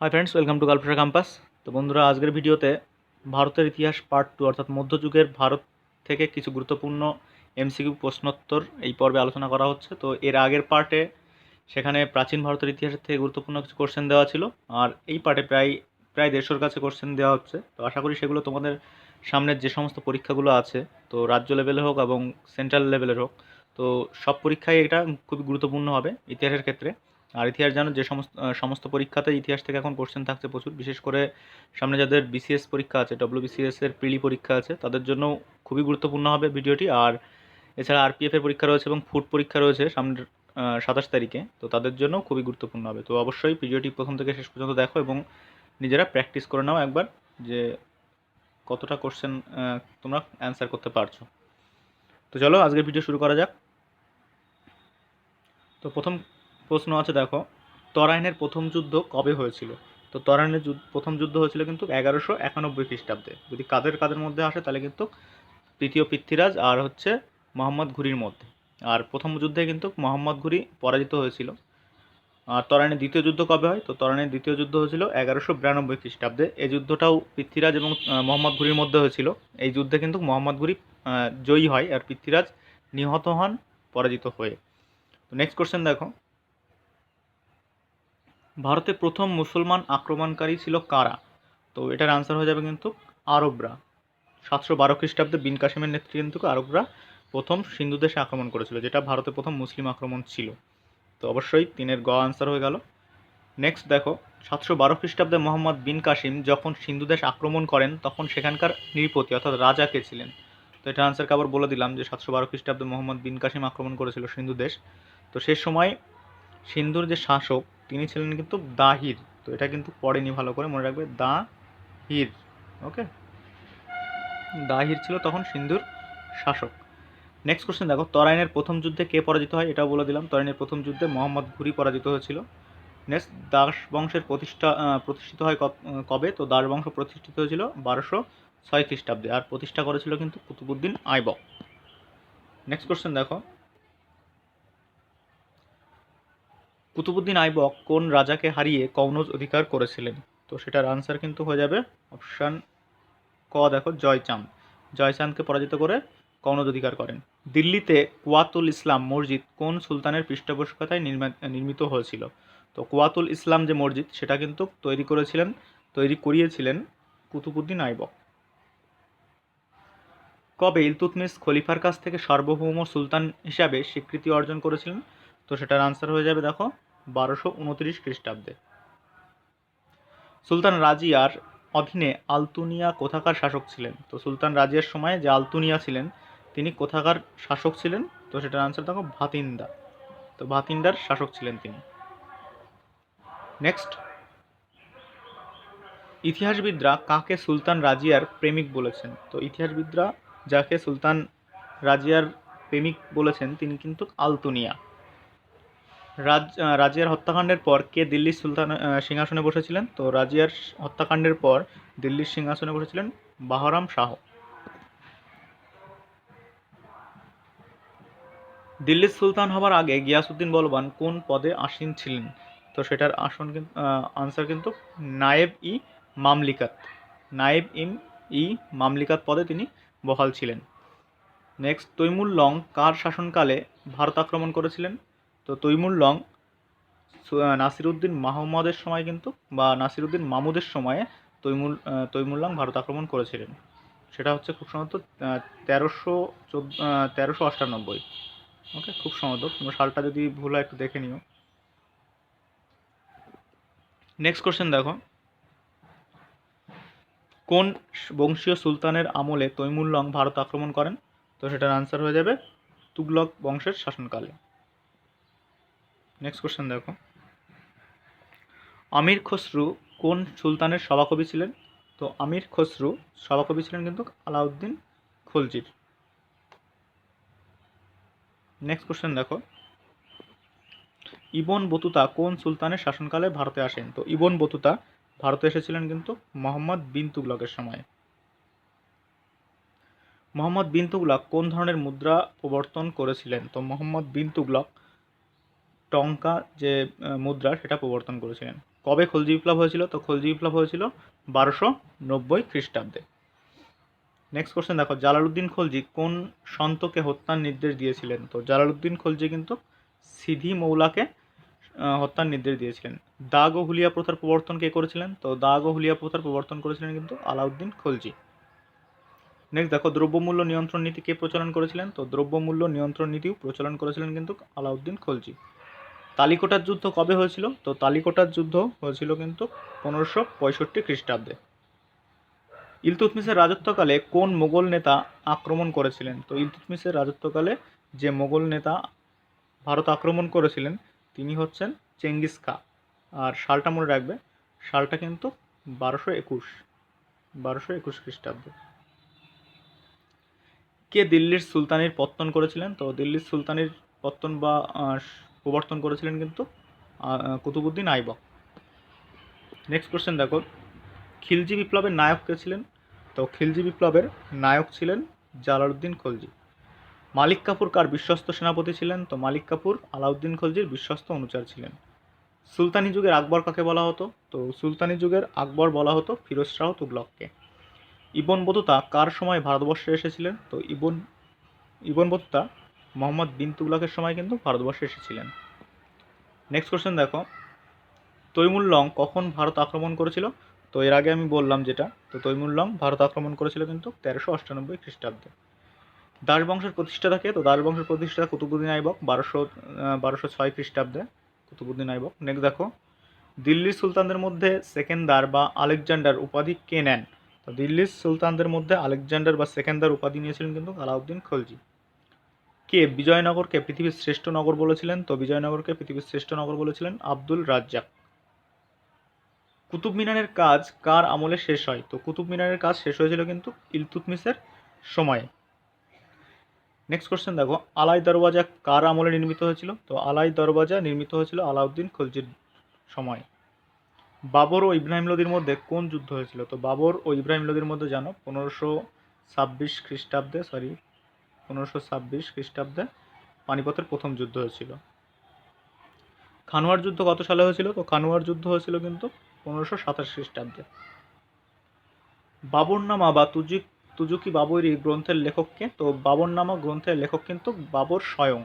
High friends welcome to গালফ্রেশা campus তো বন্ধুরা, আজকের ভিডিওতে ভারতের ইতিহাস পার্ট টু অর্থাৎ মধ্যযুগের ভারত থেকে কিছু গুরুত্বপূর্ণ এমসিকিউ প্রশ্নোত্তর এই পর্বে আলোচনা করা হচ্ছে। তো এর আগের পার্টে সেখানে প্রাচীন ভারতের ইতিহাসের থেকে গুরুত্বপূর্ণ কিছু কোশ্চেন দেওয়া ছিল। আর এই পার্টে প্রায় প্রায় দেড়শোর কাছে কোশ্চেন দেওয়া হচ্ছে। তো আশা করি সেগুলো তোমাদের সামনের যে সমস্ত পরীক্ষাগুলো আছে, তো রাজ্য লেভেলের হোক এবং সেন্ট্রাল লেভেলের হোক, তো সব পরীক্ষায় এটা খুবই গুরুত্বপূর্ণ হবে ইতিহাসের ক্ষেত্রে। আর ইতিহাস জানো, যে সমস্ত সমস্ত পরীক্ষাতে ইতিহাস থেকে এখন কোশ্চেন থাকছে প্রচুর। বিশেষ করে সামনে যাদের বিসিএস পরীক্ষা আছে ডব্লিউ বিসিএস এর প্রিলি পরীক্ষা আছে, তাদের জন্য খুবই গুরুত্বপূর্ণ হবে ভিডিওটি। আর এছাড়া আরপিএফ এর পরীক্ষা রয়েছে এবং ফুড পরীক্ষা রয়েছে সামনের সাতাশ তারিখে, তো তাদের জন্য খুবই গুরুত্বপূর্ণ হবে। তো অবশ্যই ভিডিওটি প্রথম থেকে শেষ পর্যন্ত দেখো এবং নিজেরা প্র্যাকটিস করে নাও একবার যে কতটা কোশ্চেন তোমরা অ্যান্সার করতে পারছ। তো চলো, আজকের ভিডিও শুরু করা যাক। তো প্রথম প্রশ্ন আছে, দেখো। তরাইনের প্রথম যুদ্ধ কবে হয়েছিল? তো তরাইনের প্রথম যুদ্ধ হয়েছিল কিন্তু এগারোশো একানব্বই খ্রিস্টাব্দে। যদি কাদের কাদের মধ্যে আসে, তাহলে কিন্তু তৃতীয় পৃথ্বীরাজ আর হচ্ছে মোহাম্মদ ঘুরির মধ্যে। আর প্রথম যুদ্ধে কিন্তু মোহাম্মদ ঘুরি পরাজিত হয়েছিল। আর তরাইনের দ্বিতীয় যুদ্ধ কবে হয়? তো তরাইনের দ্বিতীয় যুদ্ধ হয়েছিল এগারোশো বিরানব্বই খ্রিস্টাব্দে। এই যুদ্ধটাও পৃথ্বীরাজ এবং মোহাম্মদ ঘুরির মধ্যে হয়েছিল। এই যুদ্ধে কিন্তু মোহাম্মদ ঘুরি জয়ী হয় আর পৃথ্বীরাজ নিহত হন পরাজিত হয়ে। তো নেক্সট কোশ্চেন দেখো। ভারতে প্রথম মুসলমান আক্রমণকারী ছিল কারা? তো এটার আনসার হয়ে যাবে কিন্তু আরবরা। সাতশো বারো খ্রিস্টাব্দে বিন কাসিমের নেতৃত্বে কিন্তু আরবরা প্রথম সিন্ধু দেশে আক্রমণ করেছিল, যেটা ভারতে প্রথম মুসলিম আক্রমণ ছিল। তো অবশ্যই তিনের গ আনসার হয়ে গেল। নেক্সট দেখো, সাতশো বারো খ্রিস্টাব্দে মোহাম্মদ বিন কাসিম যখন সিন্ধু দেশ আক্রমণ করেন, তখন সেখানকার নৃপতি অর্থাৎ রাজা কে ছিলেন? তো এটা আনসারকে আবার বলে দিলাম যে সাতশো বারো খ্রিস্টাব্দে মোহাম্মদ বিন কাসিম আক্রমণ করেছিল সিন্ধু দেশ। তো সে সময় সিন্ধুর যে শাসক তিনি ছিলেন কিন্তু দাহির, তো এটা কিন্তু পড়েনি ভালো করে, মনে রাখবে দা হির ওকে? দাহির ছিল তখন সিন্ধুর শাসক। নেক্সট কোশ্চেন দেখো, তরাইনের প্রথম যুদ্ধে কে পরাজিত হয় এটাও বলে দিলাম। তরাইনের প্রথম যুদ্ধে মোহাম্মদ ঘুরি পরাজিত হয়েছিল। নেক্সট দাস বংশের প্রতিষ্ঠা প্রতিষ্ঠিত হয় কব- তো দাস বংশ প্রতিষ্ঠিত হয়েছিল বারোশো ছয় খ্রিস্টাব্দে আর প্রতিষ্ঠা করেছিল কিন্তু কুতুবুদ্দিন আইবক নেক্সট কোশ্চেন দেখো কুতুবুদ্দিন আইবক কোন রাজাকে হারিয়ে কনৌজ অধিকার করেছিলেন? তো সেটার আনসার কিন্তু হয়ে যাবে অপশান ক, দেখো, জয়চাঁদ। জয়চাঁদকে পরাজিত করে কনৌজ অধিকার করেন। দিল্লিতে কুয়াতুল ইসলাম মসজিদ কোন সুলতানের পৃষ্ঠপোষকতায় নির্মা- নির্মিত হয়েছিল? তো কুয়াতুল ইসলাম যে মসজিদ, সেটা কিন্তু তৈরি করেছিলেন, তৈরি করিয়েছিলেন কুতুবুদ্দিন আইবক। কবে ইলতুতমিশ খলিফার কাছ থেকে সার্বভৌম সুলতান হিসাবে স্বীকৃতি অর্জন করেছিলেন? তো সেটার আনসার হয়ে যাবে দেখো বারোশো উনত্রিশ খ্রিস্টাব্দে। সুলতান রাজিয়ার অধীনে আলতুনিয়া কোথাকার শাসক ছিলেন? তো সুলতান রাজিয়ার সময় যে আলতুনিয়া ছিলেন, তিনি কোথাকার শাসক ছিলেন? তো সেটার আনসার দেখো ভাতিন্দা তো ভাতিন্দার শাসক ছিলেন তিনি। নেক্সট ইতিহাসবিদরা কাকে সুলতান রাজিয়ার প্রেমিক বলেছেন? তো ইতিহাসবিদরা যাকে সুলতান রাজিয়ার প্রেমিক বলেছেন, তিনি কিন্তু আলতুনিয়া। রাজ রাজিয়ার হত্যাকাণ্ডের পর কে দিল্লির সুলতান সিংহাসনে বসেছিলেন? তো রাজিয়ার হত্যাকাণ্ডের পর দিল্লির সিংহাসনে বসেছিলেন বাহরাম শাহ। দিল্লির সুলতান হবার আগে গিয়াসুদ্দিন বলবান কোন পদে আসীন ছিলেন? তো সেটার আসন কিন্তু আনসার কিন্তু নায়েব ই মামলিকাত। নায়েব ইম ই মামলিকাত পদে তিনি বহাল ছিলেন। নেক্সট তৈমুল লং কার শাসনকালে ভারত আক্রমণ করেছিলেন? তো তৈমুর লং নাসিরুদ্দিন মাহমুদের সময় কিন্তু, বা নাসিরুদ্দিন মামুদের সময়ে তৈমুর লং ভারত আক্রমণ করেছিলেন। সেটা হচ্ছে খুব সম্ভবত তেরোশো চোদ্দ তেরোশো অষ্টানব্বই ওকে খুব সম্ভবত, তোমরা সালটা যদি ভুল হয় একটু দেখে নিও। নেক্সট কোশ্চেন দেখো। কোন বংশীয় সুলতানের আমলে তৈমুর লং ভারত আক্রমণ করেন? তো সেটার আনসার হয়ে যাবে, তুগলক বংশের শাসনকালে। নেক্সট কোশ্চেন দেখো। আমির খসরু কোন সুলতানের সভাকবি ছিলেন? তো আমির খসরু সভাকবি ছিলেন কিন্তু আলাউদ্দিন খলজির। নেক্সট কোশ্চেন দেখো। ইবন বতুতা কোন সুলতানের শাসনকালে ভারতে আসেন? তো ইবন বতুতা ভারতে এসেছিলেন কিন্তু মোহাম্মদ বিন তুগলকের সময়। মোহাম্মদ বিন তুগলক কোন ধরনের মুদ্রা প্রবর্তন করেছিলেন? তো মোহাম্মদ বিন তুগলক টঙ্কা যে মুদ্রা সেটা প্রবর্তন করেছিলেন। কবে খলজি বিপ্লব হয়েছিল? তো খলজি বিপ্লব হয়েছিল বারোশো নব্বই খ্রিস্টাব্দে। নেক্সট কোশ্চেন দেখো, জালালউদ্দিন খলজি কোন সন্তকে হত্যার নির্দেশ দিয়েছিলেন? তো জালালউদ্দিন খলজি কিন্তু সিধি মৌলাকে হত্যার নির্দেশ দিয়েছিলেন। দাগ ও হুলিয়া প্রথার প্রবর্তন কে করেছিলেন? তো দাগ ও হুলিয়া প্রথার প্রবর্তন করেছিলেন কিন্তু আলাউদ্দিন খলজি। নেক্সট দেখো, দ্রব্যমূল্য নিয়ন্ত্রণ নীতি কে প্রচলন করেছিলেন? তো দ্রব্যমূল্য নিয়ন্ত্রণ নীতিও প্রচলন করেছিলেন কিন্তু আলাউদ্দিন খলজি। তালিকোটার যুদ্ধ কবে হয়েছিল? তো তালিকোটার যুদ্ধ হয়েছিল কিন্তু পনেরোশো পঁয়ষট্টি খ্রিস্টাব্দে। ইলতুতমিসের রাজত্বকালে কোন মোগল নেতা আক্রমণ করেছিলেন? তো ইলতুতমিসের রাজত্বকালে যে মোগল নেতা ভারত আক্রমণ করেছিলেন, তিনি হচ্ছেন চেঙ্গিস খা। আর সালটা মনে রাখবে, সালটা কিন্তু বারোশো একুশ বারোশো একুশ খ্রিস্টাব্দে। কে দিল্লির সুলতানির পত্তন করেছিলেন? তো দিল্লির সুলতানির পত্তন বা প্রবর্তন করেছিলেন কিন্তু কুতুবুদ্দিন আইবক নেক্সট কোশ্চেন দেখো। খিলজি বিপ্লবের নায়ক কে ছিলেন? তো খিলজি বিপ্লবের নায়ক ছিলেন জালালউদ্দিন খলজি। মালিক কাপুর কার বিশ্বস্ত সেনাপতি ছিলেন? তো মালিক কাপুর আলাউদ্দিন খলজির বিশ্বস্ত অনুচার ছিলেন। সুলতানি যুগের আকবর কাকে বলা হতো? তো সুলতানি যুগের আকবর বলা হতো ফিরোজ শাহ তুগলককে। ইবন বতুতা কার সময় ভারতবর্ষে এসেছিলেন? তো Ibn Ibn Battuta Muhammad bin তুগলকের সময় কিন্তু ভারতবর্ষে এসেছিলেন। নেক্সট কোশ্চেন দেখো। তৈমুল্লং কখন ভারত আক্রমণ করেছিল? তো এর আগে আমি বললাম যেটা, তো তৈমুল্লং ভারত আক্রমণ করেছিল কিন্তু তেরোশো অষ্টানব্বই খ্রিস্টাব্দে। দাস বংশের প্রতিষ্ঠাতাকে তো দাস বংশের কুতুবুদ্দিন আইবক, বারোশো বারোশো ছয় খ্রিস্টাব্দে। কুতুবুদ্দিন আইবক। নেক্সট দেখো। দিল্লির সুলতানদের মধ্যে সেকেন্দার বা আলেকজান্ডার উপাধি কে নেন? তো দিল্লির সুলতানদের মধ্যে আলেকজান্ডার বা সেকেন্দার উপাধি নিয়েছিলেন কিন্তু আলাউদ্দিন খলজি। কে? বিজয়নগরকে পৃথিবীর শ্রেষ্ঠ নগর বলেছিলেন। তো বিজয়নগরকে পৃথিবীর শ্রেষ্ঠ নগর বলেছিলেন আব্দুল রাজ্জাক। কুতুব মিনারের কাজ কার আমলে শেষ হয়? তো কুতুব মিনারের কাজ শেষ হয়েছিল কিন্তু ইলতুতমিসের সময়ে। নেক্সট কোশ্চেন দেখো। আলাই দরওয়াজা কার আমলে নির্মিত হয়েছিল? তো আলাই দরওয়াজা নির্মিত হয়েছিল আলাউদ্দিন খলজির সময়। বাবর ও ইব্রাহিম লোদির মধ্যে কোন যুদ্ধ হয়েছিল? তো বাবর ও ইব্রাহিম লোদির মধ্যে জানো, পনেরোশো ছাব্বিশ খ্রিস্টাব্দে সরি পনেরোশো ছাব্বিশ খ্রিস্টাব্দে পানিপথের প্রথম যুদ্ধ হয়েছিল। খানোয়ার যুদ্ধ কত সালে হয়েছিল? তো খানোয়ার যুদ্ধ হয়েছিল কিন্তু পনেরোশো সাতাশ খ্রিস্টাব্দে। বাবরনামা বা তুজি তুজুকি বাবরি গ্রন্থের লেখককে, তো বাবরনামা গ্রন্থের লেখক কিন্তু বাবর স্বয়ং।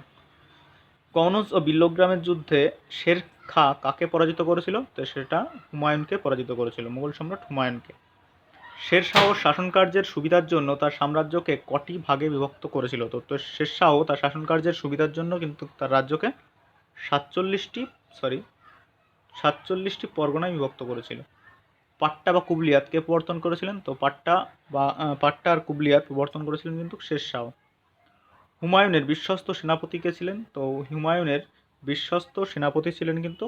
কনজ ও বিল্লগ্রামের যুদ্ধে শের খা কাকে পরাজিত করেছিল? তো সেটা হুমায়ুনকে পরাজিত করেছিল, মুঘল সম্রাট হুমায়ুনকে। শের শাহ শাসনকার্যের সুবিধার জন্য তার সাম্রাজ্যকে কটি ভাগে বিভক্ত করেছিল? তো তো শের শাহ তার শাসনকার্যের সুবিধার জন্য কিন্তু তার রাজ্যকে সাতচল্লিশটি সরি সাতচল্লিশটি পরগনায় বিভক্ত করেছিল। পাট্টা বা কুবলিয়াতকে প্রবর্তন করেছিলেন? তো পাট্টা বা পাট্টা আর কুবলিয়াত প্রবর্তন করেছিলেন কিন্তু শের শাহ হুমায়ুনের বিশ্বস্ত সেনাপতি কে ছিলেন? তো হুমায়ুনের বিশ্বস্ত সেনাপতি ছিলেন কিন্তু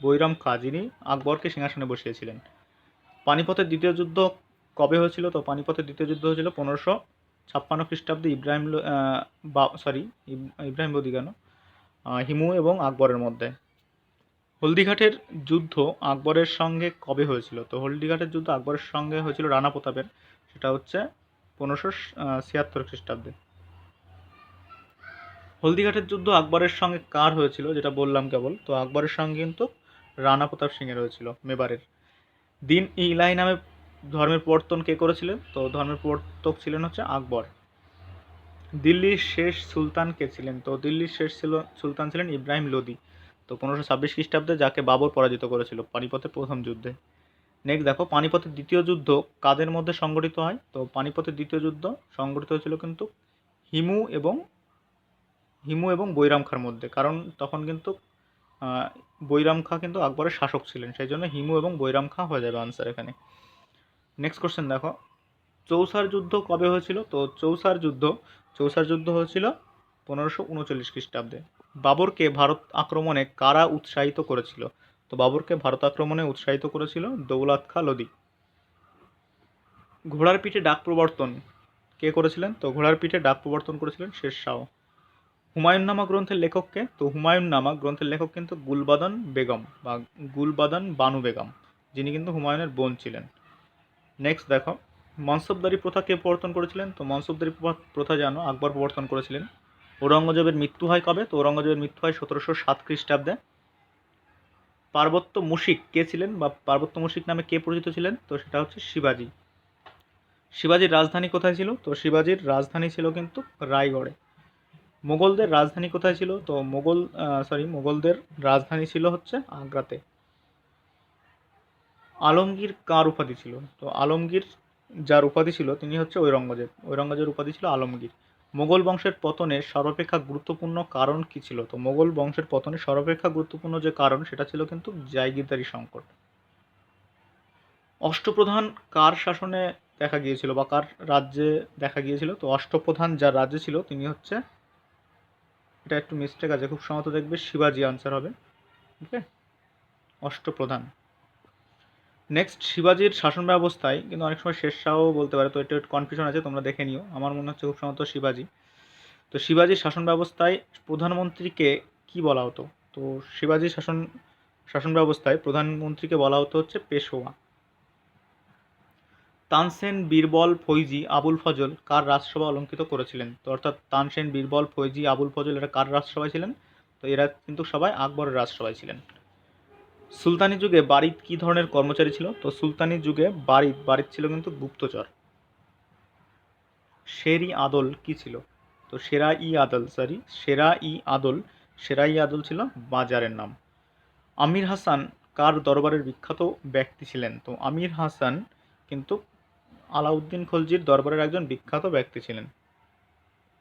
বৈরাম খা, যিনি আকবরকে সিংহাসনে বসিয়েছিলেন। পানিপথের দ্বিতীয় যুদ্ধ কবে হয়েছিল? তো পানিপথের দ্বিতীয় যুদ্ধ হয়েছিল পনেরোশো ছাপ্পান্ন খ্রিস্টাব্দে ইব্রাহিম বা সরি ইব্রাহিম লোদি কেন হিমু এবং আকবরের মধ্যে। হলদিঘাটের যুদ্ধ আকবরের সঙ্গে কবে হয়েছিল? তো হলদিঘাটের যুদ্ধ আকবরের সঙ্গে হয়েছিল রানা প্রতাপের, সেটা হচ্ছে পনেরোশো ছিয়াত্তর খ্রিস্টাব্দে। হলদিঘাটের যুদ্ধ আকবরের সঙ্গে কার হয়েছিল, যেটা বললাম কেবল? তো আকবরের সঙ্গে কিন্তু রানা প্রতাপ সিংয়ের হয়েছিল, মেবারের। দিন ইলাই নামে ধর্মের প্রবর্তন কে করেছিলেন? তো ধর্মের প্রবর্তক ছিলেন হচ্ছে আকবর। দিল্লির শেষ সুলতান কে ছিলেন? তো দিল্লির শেষ ছিল সুলতান ছিলেন ইব্রাহিম লোদি। তো পনেরোশো ছাব্বিশ খ্রিস্টাব্দে যাকে বাবর পরাজিত করেছিল পানিপথের প্রথম যুদ্ধে। নেক্সট দেখো, পানিপথের দ্বিতীয় যুদ্ধ কাদের মধ্যে সংগঠিত হয়? তো পানিপথের দ্বিতীয় যুদ্ধ সংগঠিত হয়েছিল কিন্তু হিমু এবং হিমু এবং বৈরাম খাঁর মধ্যে। কারণ তখন কিন্তু বৈরাম খাঁ কিন্তু আকবরের শাসক ছিলেন। সেই জন্য হিমু এবং বৈরাম খাঁ হয়ে যাবে আনসার এখানে। নেক্সট কোশ্চেন দেখো। চৌসার যুদ্ধ কবে হয়েছিল? তো চৌসার যুদ্ধ চৌসার যুদ্ধ হয়েছিল পনেরোশো উনচল্লিশ খ্রিস্টাব্দে। বাবরকে ভারত আক্রমণে কারা উৎসাহিত করেছিল? তো বাবরকে ভারত আক্রমণে উৎসাহিত করেছিল দৌলত খা লোদি ঘোড়ার পিঠে ডাক প্রবর্তন কে করেছিলেন? তো ঘোড়ার পিঠে ডাক প্রবর্তন করেছিলেন শের শাহ। হুমায়ুন নামা গ্রন্থের লেখককে তো হুমায়ুন নামা গ্রন্থের লেখক কিন্তু গুলবাদন বেগম বা গুলবাদন বানু বেগম, যিনি কিন্তু হুমায়ুনের বোন ছিলেন। নেক্সট দেখো মনসবদারি প্রথা কে প্রবর্তন করেছিলেন? তো মনসবদারি প্রথা- জানো, আকবর প্রবর্তন করেছিলেন। ঔরঙ্গজেবের মৃত্যু হয় কবে? তো ঔরঙ্গজেবের মৃত্যু হয় সতেরোশো সাত খ্রিস্টাব্দে। পার্বত্য মুশিক কে ছিলেন বা পার্বত্য মুশিক নামে কে পরিচিত ছিলেন? তো সেটা হচ্ছে শিবাজি। শিবাজির রাজধানী কোথায় ছিল? তো শিবাজির রাজধানী ছিল কিন্তু রায়গড়ে। মোগলদের রাজধানী কোথায় ছিল? তো মোগল সরি মোগলদের রাজধানী ছিল হচ্ছে আগ্রাতে। আলমগীর কার উপাধি ছিল? তো আলমগীর যার উপাধি ছিল, তিনি হচ্ছে ঔরঙ্গজেব। ঔরঙ্গজেবের উপাধি ছিল আলমগীর। মোগল বংশের পতনের সর্বাপেক্ষা গুরুত্বপূর্ণ কারণ কি ছিল? তো মোগল বংশের পতনের সর্বাপেক্ষা গুরুত্বপূর্ণ যে কারণ, সেটা ছিল কিন্তু জায়গিরদারি সংকট। অষ্টপ্রধান কার শাসনে দেখা গিয়েছিল বা কার রাজ্যে দেখা গিয়েছিল? তো অষ্টপ্রধান যার রাজ্যে ছিল, তিনি হচ্ছে, এটা একটু মিস্টেক আছে, খুব সম্ভবত দেখবে শিবাজি আনসার হবে। ওকে অষ্টপ্রধান। নেক্সট শিবাজির শাসন ব্যবস্থায় কিন্তু অনেক সময় শেষ শেরশাহও বলতে পারে, তো এটা একটু কনফিউশন আছে, তোমরা দেখে নিও। আমার মনে হচ্ছে খুব সম্ভবত শিবাজি। তো শিবাজির শাসন ব্যবস্থায় প্রধানমন্ত্রীকে কি বলা হতো? তো শিবাজির শাসন শাসন ব্যবস্থায় প্রধানমন্ত্রীকে বলা হতো হচ্ছে পেশোয়া। তানসেন বীরবল ফৈজি আবুল ফজল কার রাজসভা অলঙ্কিত করেছিলেন? তো অর্থাৎ তানসেন বীরবল ফৈজি আবুল ফজল এরা কার রাজসভায় ছিলেন? তো এরা কিন্তু সবাই আকবরের রাজসভায় ছিলেন। সুলতানি যুগে বাড়িত কী ধরনের কর্মচারী ছিল? তো সুলতানি যুগে বাড়িত বাড়িত ছিল কিন্তু গুপ্তচর। শেরি আদল কি ছিল? তো সেরা ই আদল সরি সেরা ই আদল সেরা ই আদল ছিল বাজারের নাম। আমির হাসান কার দরবারের বিখ্যাত ব্যক্তি ছিলেন? তো আমির হাসান কিন্তু আলাউদ্দিন খলজির দরবারের একজন বিখ্যাত ব্যক্তি ছিলেন।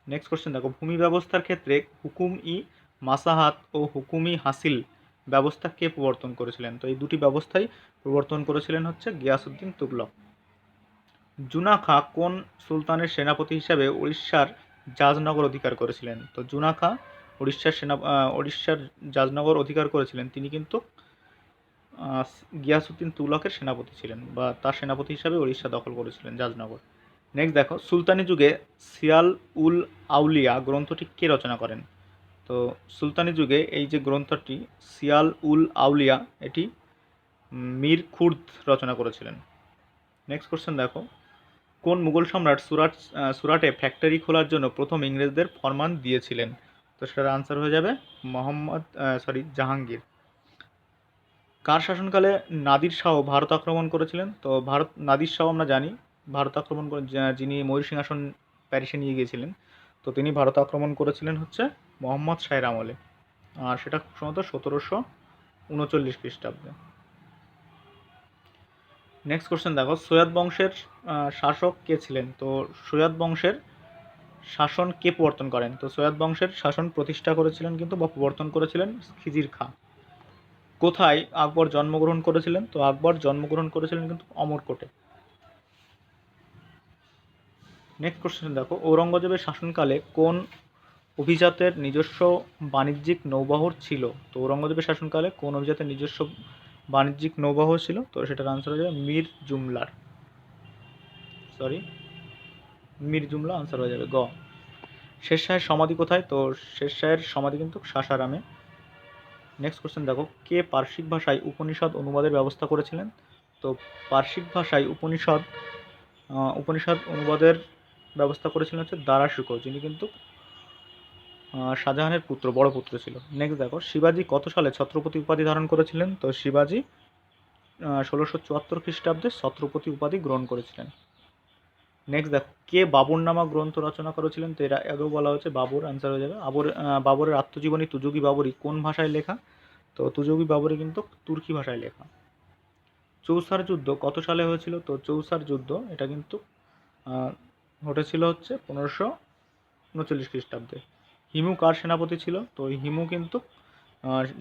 নেক্সট কোশ্চেন দেখো, ভূমি ব্যবস্থার ক্ষেত্রে হুকুম ই মাসাহাত ও হুকুমি হাসিল ব্যবস্থা কে প্রবর্তন করেছিলেন। তো এই দুটি ব্যবস্থাই প্রবর্তন করেছিলেন হচ্ছে গিয়াসুদ্দিন তুগলক। জুনা খাঁ কোন সুলতানের সেনাপতি হিসাবে উড়িষ্যার জাজনগর অধিকার করেছিলেন? তো জুনা খাঁ উড়িষ্যার সেনা উড়িষ্যার জাজনগর অধিকার করেছিলেন। তিনি কিন্তু গিয়াসুদ্দিন তুগলকের সেনাপতি ছিলেন বা তার সেনাপতি হিসাবে উড়িষ্যা দখল করেছিলেন জাজনগর। নেক্সট দেখো, সুলতানি যুগে সিয়াল উল আউলিয়া গ্রন্থটি কে রচনা করেন? তো সুলতানি যুগে এই যে গ্রন্থটি সিয়াল উল আউলিয়া, এটি মীর খুর্দ রচনা করেছিলেন। নেক্সট কোশ্চেন দেখো। কোন মুঘল সম্রাট সুরাট সুরাটে ফ্যাক্টরি খোলার জন্য প্রথম ইংরেজদের ফরমান দিয়েছিলেন? তো সেটার আনসার হয়ে যাবে মোহাম্মদ সরি জাহাঙ্গীর। কার শাসনকালে নাদির শাহ ভারত আক্রমণ করেছিলেন? তো ভারত, নাদির শাহ আমরা জানি। ভারত আক্রমণ করে, যিনি ময়ূর সিংহাসন প্যারিসে নিয়ে গিয়েছিলেন। তো তিনি ভারত আক্রমণ করেছিলেন হচ্ছে মোহাম্মদ শাহের আমলে। আর সেটা খুব সম্ভবত সতেরোশো উনচল্লিশ খ্রিস্টাব্দে। নেক্সট কোশ্চেন দেখো, সৈয়দ বংশের শাসক কে ছিলেন? তো সৈয়দ বংশের শাসন কে প্রবর্তন করেন? তো সৈয়দ বংশের শাসন প্রতিষ্ঠা করেছিলেন কিন্তু বা প্রবর্তন করেছিলেন খিজির খাঁ। কোথায় আকবর জন্মগ্রহণ করেছিলেন? তো আকবর জন্মগ্রহণ করেছিলেন কিন্তু অমরকোটে। নেক্সট কোশ্চেন দেখো, ঔরঙ্গজেবের শাসনকালে কোন অভিজাতের নিজস্ব বাণিজ্যিক নৌবহর ছিল? তো ঔরঙ্গজেবের শাসনকালে কোন অভিজাতের নিজস্ব বাণিজ্যিক নৌবহর ছিল? তো সেটার আনসার হয়ে যাবে মীর জুমলার। সরি মীর জুমলা আনসার হয়ে যাবে, গ। শের শাহের সমাধি কোথায়? তো শের শাহের সমাধি কিন্তু সাসারামে। নেক্সট কোশ্চেন দেখো, কে পার্শ্বিক ভাষায় উপনিষদ অনুবাদের ব্যবস্থা করেছিলেন? তো পার্শ্বিক ভাষায় উপনিষদ উপনিষদ অনুবাদের ব্যবস্থা করেছিলেন হচ্ছে দারা শুকো যিনি কিন্তু শাহজাহানের পুত্র বড় পুত্র ছিল। নেক্সট দেখো শিবাজি কত সালে ছত্রপতি উপাধি ধারণ করেছিলেন? তো শিবাজি ষোলোশো চুয়াত্তর খ্রিস্টাব্দে ছত্রপতি উপাধি গ্রহণ করেছিলেন। নেক্সট দেখো কে বাবর নামক গ্রন্থ রচনা করেছিলেন? তো এরা আগেও বলা হচ্ছে বাবর আনসার হয়ে যাবে। আহ, বাবরের আত্মজীবনী তুজুগি বাবরি কোন ভাষায় লেখা? তো তুজুগি বাবরি কিন্তু তুর্কি ভাষায় লেখা। চৌসার যুদ্ধ কত সালে হয়েছিল? তো চৌসার যুদ্ধ এটা কিন্তু ঘটেছিল হচ্ছে পনেরোশো উনচল্লিশ খ্রিস্টাব্দে। হিমু কার সেনাপতি ছিল? তো এই হিমু কিন্তু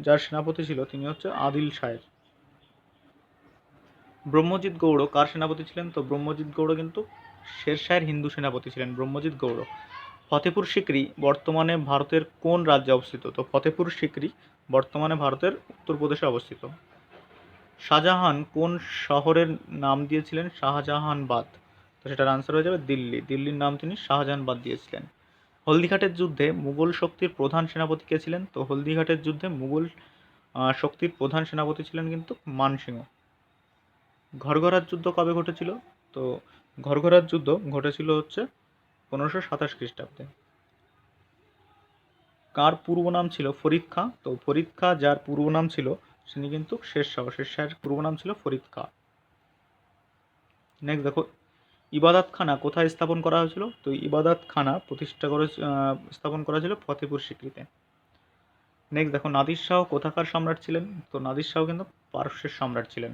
যার সেনাপতি ছিল তিনি হচ্ছে আদিল শাহের। ব্রহ্মজিৎ গৌড় কার সেনাপতি ছিলেন? তো ব্রহ্মজিৎ গৌড় কিন্তু শেরশাহের হিন্দু সেনাপতি ছিলেন, ব্রহ্মজিৎ গৌড়। ফতেপুর সিকরি বর্তমানে ভারতের কোন রাজ্যে অবস্থিত? তো ফতেপুর সিকরি বর্তমানে ভারতের উত্তরপ্রদেশে অবস্থিত। শাহজাহান কোন শহরের নাম দিয়েছিলেন? শাহজাহানবাদ। তো সেটার আনসার হয়ে যাবে দিল্লি। দিল্লির নাম তিনি শাহজাহান বাদ দিয়েছিলেন। হলদিঘাটের যুদ্ধে মুঘল শক্তির প্রধান সেনাপতি কে ছিলেন? তো হলদিঘাটের যুদ্ধে মুঘল শক্তির প্রধান সেনাপতি ছিলেন কিন্তু মানসিংহ। ঘরঘরার যুদ্ধ কবে ঘটেছিল? তো ঘরঘরার যুদ্ধ ঘটেছিল হচ্ছে পনেরোশো সাতাশ খ্রিস্টাব্দে। কার পূর্ব নাম ছিল? ফরিদ তো ফরিদ যার পূর্ব নাম ছিল, তিনি কিন্তু শের শাহ শের শাহের পূর্ব নাম ছিল ফরিদ নেক্সট দেখো ইবাদত খানা কোথায় স্থাপন করা হয়েছিল? তো ইবাদত খানা প্রতিষ্ঠা করে স্থাপন করা ছিল ফতেপুর সিক্রিতে। নেক্সট দেখো, নাদির শাহ কোথাকার সম্রাট ছিলেন? তো নাদির শাহ কিন্তু পারস্যের সম্রাট ছিলেন।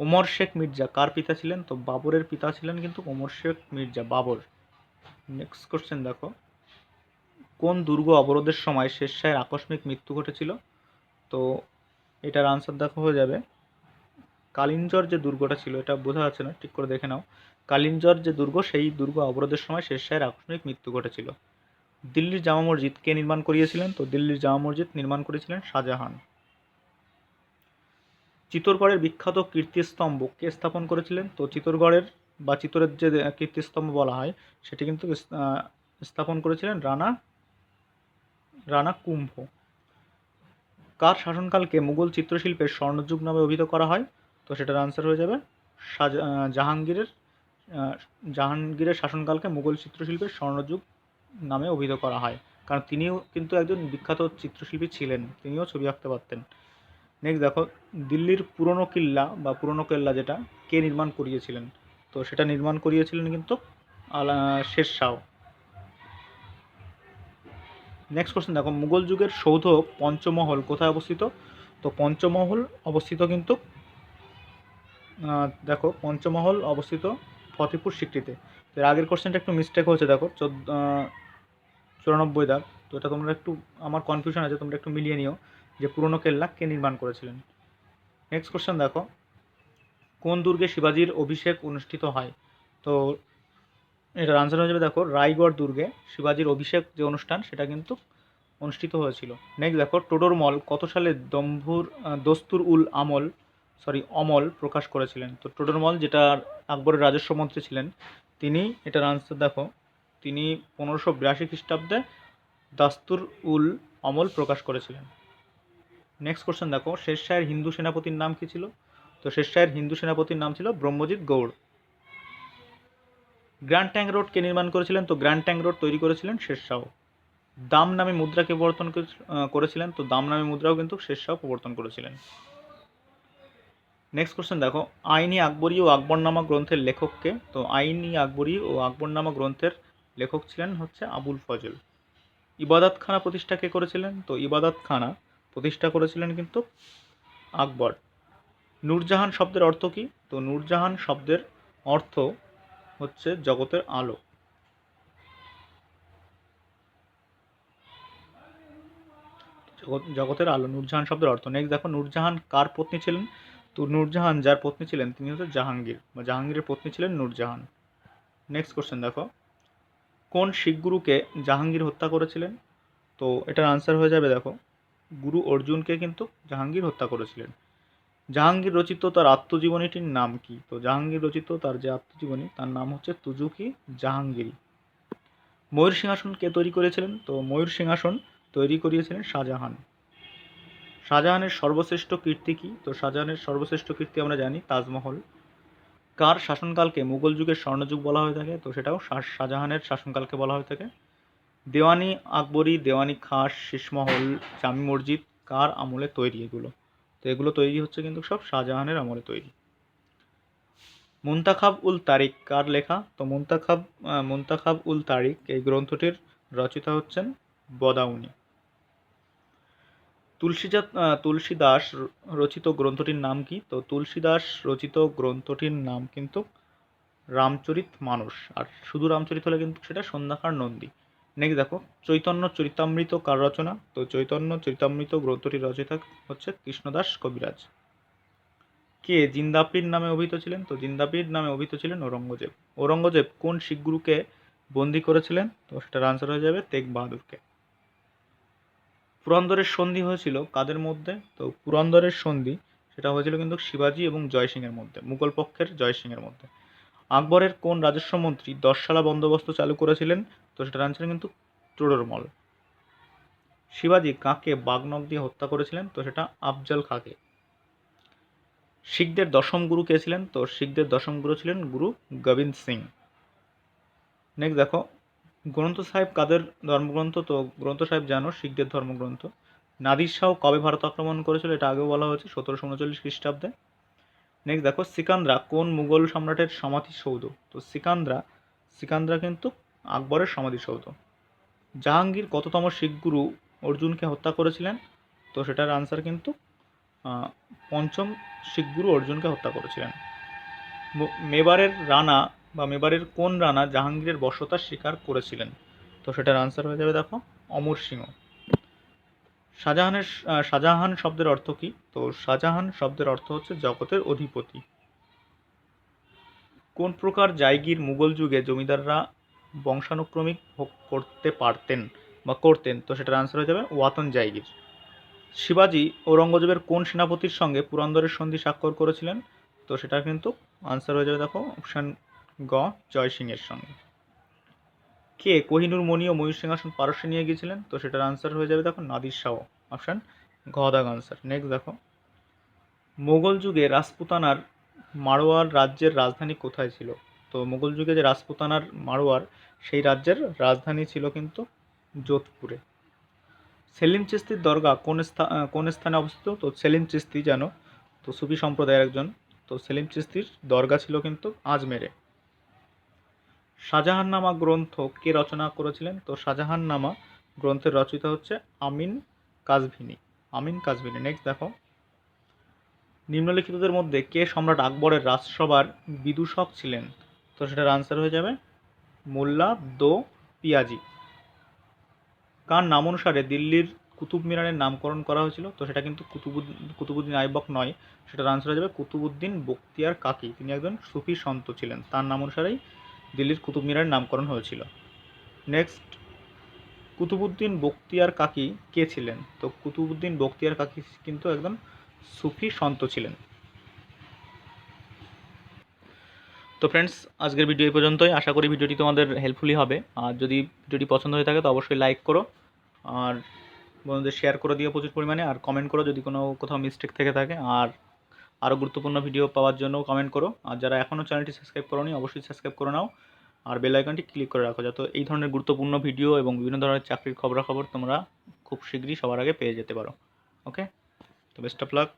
ওমর শেখ মির্জা কার পিতা ছিলেন? তো বাবরের পিতা ছিলেন কিন্তু ওমর শেখ মির্জা বাবর। নেক্সট কোশ্চেন দেখো, কোন দুর্গ অবরোধের সময় শের শাহের আকস্মিক মৃত্যু ঘটেছিল? তো এটার আনসার দেখো হয়ে যাবে। কালিঞ্জর যে দুর্গটা ছিল, এটা বোঝা যাচ্ছে না, ঠিক করে দেখে নাও। কালিঞ্জর যে দুর্গ, সেই দুর্গ অবরোধের সময় শের শাহের আকস্মিক মৃত্যু ঘটেছিল। দিল্লির জামা মসজিদ কে নির্মাণ করিয়েছিলেন? তো দিল্লির জামা মসজিদ নির্মাণ করেছিলেন শাহজাহান। চিতোরগড়ের বিখ্যাত কীর্তিস্তম্ভ কে স্থাপন করেছিলেন? তো চিতোরগড়ের বা চিতোরের যে কীর্তিস্তম্ভ বলা হয়, সেটি কিন্তু স্থাপন করেছিলেন রানা রানা কুম্ভ। কার শাসনকালকে মুঘল চিত্রশিল্পের স্বর্ণযুগ নামে অভিহিত করা হয়? তো সেটার আনসার হয়ে যাবে জাহাঙ্গীরের জাহাঙ্গীরের শাসনকালকে মুঘল চিত্রশিল্পের স্বর্ণযুগ নামে অভিহিত করা হয়। কারণ তিনিও কিন্তু একজন বিখ্যাত চিত্রশিল্পী ছিলেন, তিনিও ছবি আঁকতে পারতেন। নেক্সট দেখো, দিল্লির পুরনো কিল্লা বা পুরনো কেল্লা যেটা, কে নির্মাণ করিয়েছিলেন? তো সেটা নির্মাণ করিয়েছিলেন কিন্তু আলা শের শাহ। নেক্সট কোশ্চেন দেখো, মুঘল যুগের সৌধ পঞ্চমহল কোথায় অবস্থিত? তো পঞ্চমহল অবস্থিত কিন্তু দেখো, পঞ্চমহল অবস্থিত ফতেপুর সিক্রিতে তো এর আগের কোশ্চেনটা একটু মিস্টেক হয়েছে, দেখো, চোদ্দ চুরানব্বই দাগ। তো এটা তোমরা একটু, আমার কনফিউশন আছে, তোমরা একটু মিলিয়ে নিও যে পুরনো কেল্লা কে নির্মাণ করেছিলেন। নেক্সট কোশ্চেন দেখো, কোন দুর্গে শিবাজির অভিষেক অনুষ্ঠিত হয়? তো এটার আনসার হয়ে যাবে, দেখো, রায়গড় দুর্গে শিবাজির অভিষেক যে অনুষ্ঠান, সেটা কিন্তু অনুষ্ঠিত হয়েছিল। নেক্সট দেখো টোডরমল কত সালে দম্ভুর দস্তুর উল আমল সরি, অমল প্রকাশ করেছিলেন। তো টোডরমল যেটা আকবরের রাজস্ব মন্ত্রী ছিলেন, তিনি এটার আনসার দেখো, তিনি পনেরোশো বিরাশি খ্রিস্টাব্দে দাস্তুর উল অমল প্রকাশ করেছিলেন। নেক্সট কোশ্চেন দেখো শের শাহের হিন্দু সেনাপতির নাম কি ছিল? তো শের শাহের হিন্দু সেনাপতির নাম ছিল Brahmajit Gaur. Grand trunk road কে নির্মাণ করেছিলেন, তো গ্র্যান্ড ট্যাঙ্ক রোড তৈরি করেছিলেন শেরশাহ দাম নামে মুদ্রাকে প্রবর্তন করেছিলেন, তো দাম নামে মুদ্রাও কিন্তু শেরশাহ প্রবর্তন করেছিলেন। নেক্সট কোশ্চেন দেখো, আইনি আকবরী ও আকবরনামা গ্রন্থের লেখককে, তো আইনি আকবরী ও আকবরনামা গ্রন্থের লেখক ছিলেন হচ্ছে আবুল ফজল। ইবাদত খানা প্রতিষ্ঠা কে করেছিলেন? তো ইবাদত খানা প্রতিষ্ঠা করেছিলেন কিন্তু আকবর। নূরজাহান শব্দের অর্থ কী? তো নূরজাহান শব্দের অর্থ হচ্ছে জগতের আলো। জগতের আলো, নূরজাহান শব্দের অর্থ। নেক্সট দেখো, নূরজাহান কার পত্নী ছিলেন? তো নূরজাহান যার পত্নী ছিলেন, তিনি হচ্ছে জাহাঙ্গীর। বা জাহাঙ্গীরের পত্নী ছিলেন নূরজাহান। নেক্সট কোশ্চেন দেখো। কোন শিখ গুরুকে জাহাঙ্গীর হত্যা করেছিলেন? তো এটার আনসার হয়ে যাবে দেখো। গুরু অর্জুনকে কিন্তু জাহাঙ্গীর হত্যা করেছিলেন। জাহাঙ্গীর রচিত তার আত্মজীবনীটির নাম কি? তো জাহাঙ্গীর রচিত তার যে আত্মজীবনী, তার নাম হচ্ছে তুজুকি জাহাঙ্গীরি। ময়ূর সিংহাসন কে তৈরি করেছিলেন? তো ময়ূর সিংহাসন তৈরি করিয়েছিলেন শাহজাহান। শাহজাহানের সর্বশ্রেষ্ঠ কীর্তি কি? তো শাহজাহানের সর্বশ্রেষ্ঠ কীর্তি আমরা জানি তাজমহল। কার শাসনকালকে মুঘল যুগের স্বর্ণযুগ বলা হয়ে থাকে? তো সেটাও শাহ- শাহজাহানের শাসনকালকে বলা হয়ে থাকে। দেওয়ানি আকবরী, দেওয়ানি খাস শীষমহল জামি মসজিদ, কার আমলে তৈরি এগুলো? তো এগুলো তৈরি হচ্ছে কিন্তু সব শাহজাহানের আমলে তৈরি। মুন্তাখাব উল তারিক, কার লেখা? তো মুন্তাখাব মুন্তাখাব উল তারিক এই গ্রন্থটির রচিতা হচ্ছেন বদাউনি। তুলসীজাত আহ, তুলসীদাস রচিত গ্রন্থটির নাম কি? তো তুলসীদাস রচিত গ্রন্থটির নাম কিন্তু রামচরিত মানস। আর শুধু রামচরিত হলে কিন্তু সেটা সন্ধ্যাকার নন্দী। নেক্সট দেখো চৈতন্য চরিতামৃত কার রচনা? তো চৈতন্য চরিতামৃত গ্রন্থটির রচয়িতা হচ্ছে কৃষ্ণদাস কবিরাজ। কে? জিন্দাপির নামে অভিহিত ছিলেন। তো জিন্দাপির নামে অভিহিত ছিলেন ঔরঙ্গজেব। ঔরঙ্গজেব কোন শিখ গুরুকে বন্দি করেছিলেন? তো সেটার আনসার হয়ে যাবে তেগ বাহাদুরকে পুরন্দরের সন্ধি হয়েছিল কাদের মধ্যে? তো পুরন্দরের সন্ধি, সেটা হয়েছিল কিন্তু শিবাজি এবং জয় সিংয়ের মধ্যে, মুঘল পক্ষের জয় সিংয়ের মধ্যে। আকবরের কোন রাজস্ব মন্ত্রী দশশালা বন্দোবস্ত চালু করেছিলেন? তো সেটার আনসার কিন্তু তোডরমল শিবাজি কাকে বাগনক দিয়ে হত্যা করেছিলেন? তো সেটা আফজল খাকে। শিখদের দশম গুরু কে ছিলেন? তো শিখদের দশম গুরু ছিলেন গুরু গোবিন্দ সিং। নেক্সট দেখো গ্রন্থ সাহেব কাদের ধর্মগ্রন্থ? তো গ্রন্থ সাহেব জানো, শিখদের ধর্মগ্রন্থ। নাদির শাহ কবে ভারত আক্রমণ করেছিল এটা আগেও বলা হয়েছে, সতেরোশো উনচল্লিশ খ্রিস্টাব্দে। নেক্সট দেখো, সিকান্দ্রা কোন মুঘল সম্রাটের সমাধিসৌধ তো সিকান্দ্রা সিকান্দ্রা কিন্তু আকবরের সমাধিসৌধ জাহাঙ্গীর কততম শিখ গুরু অর্জুনকে হত্যা করেছিলেন? তো সেটার আনসার কিন্তু পঞ্চম শিখ গুরু অর্জুনকে হত্যা করেছিলেন। মেবারের রানা বা মেবারের কোন রানা জাহাঙ্গীরের বশ্যতার স্বীকার করেছিলেন? তো সেটার আনসার হয়ে যাবে দেখো, অমর সিংহ। শাহজাহানের শাহজাহান শব্দের অর্থ কী? তো শাহজাহান শব্দের অর্থ হচ্ছে জগতের অধিপতি। কোন প্রকার জায়গির মুঘল যুগে জমিদাররা বংশানুক্রমিক ভোগ করতে পারতেন বা করতেন? তো সেটার আনসার হয়ে যাবে ওয়াতন জায়গির। শিবাজি ঔরঙ্গজেবের কোন সেনাপতির সঙ্গে পুরন্দরের সন্ধি স্বাক্ষর করেছিলেন? তো সেটা কিন্তু আনসার হয়ে যাবে দেখো অপশান গ, জয় সিংয়ের সঙ্গে। কে? কোহিনুর, মণি ও ময়ূর সিংহাসন পারস্যে নিয়ে গিয়েছিলেন? তো সেটার আনসার হয়ে যাবে দেখো, নাদির শাহ অপশান ঘ দাগ আনসার নেক্সট দেখো। মোগল যুগে রাজপুতানার মারোয়ার রাজ্যের রাজধানী কোথায় ছিল? তো মোগল যুগে যে রাজপুতানার মারোয়ার সেই রাজ্যের রাজধানী ছিল কিন্তু যোধপুরে। সেলিম চিস্তির দরগা কোন স্থান কোন স্থানে অবস্থিত? তো সেলিম চিস্তি জানো তো সুফি সম্প্রদায়ের একজন, তো সেলিম চিস্তির দরগা ছিল কিন্তু আজমেরে। শাহজাহান নামা গ্রন্থ কে রচনা করেছিলেন? তো শাহজাহান নামা গ্রন্থের রচয়িতা হচ্ছে আমিন কাজভিনি। আমিন কাজভিনি নেক্সট দেখো। নিম্নলিখিতদের মধ্যে কে সম্রাট আকবরের রাজসভার বিদূষক ছিলেন? তো সেটার আনসার হয়ে যাবে মোল্লা দো পিয়াজি। কার নাম অনুসারে দিল্লির কুতুব মিনারের নামকরণ করা হয়েছিল? তো সেটা কিন্তু কুতুবুদ্দিন কুতুবুদ্দিন আইবক নয়। সেটার আনসার হয়ে যাবে কুতুবুদ্দিন বক্তিয়ার কাকি। তিনি একজন সুফি সন্ত ছিলেন। তার নাম অনুসারেই দিল্লির কুতুব মিনারের নামকরণ হয়েছিল। নেক্সট কুতুবুদ্দিন বক্তিয়ার কাকি কে ছিলেন? তো কুতুবুদ্দিন বখতিয়ার কাকি কিন্তু একজন সুফি সন্ত ছিলেন। তো ফ্রেন্ডস আজকের ভিডিও এই পর্যন্তই। আশা করি ভিডিওটি তোমাদের হেল্পফুলি হবে। আর যদি ভিডিওটি পছন্দ হয়ে থাকে, তো অবশ্যই লাইক করো। আর বন্ধুদের শেয়ার করে দিও প্রচুর পরিমাণে। আর কমেন্ট করো যদি কোনো কোথাও মিস্টেক থেকে থাকে। আর আরও গুরুত্বপূর্ণ ভিডিও পাওয়ার জন্য কমেন্ট করো। আর যারা এখনও চ্যানেলটি সাবস্ক্রাইব করোনি, অবশ্যই সাবস্ক্রাইব করে নাও। আর বেল আইকনটি ক্লিক করে রাখো যাতে এই ধরনের গুরুত্বপূর্ণ ভিডিও এবং বিভিন্ন ধরনের চাকরির খবরাখবর তোমরা খুব শীঘ্রই সবার আগে পেয়ে যেতে পারো। ওকে তো বেস্ট অফ লাক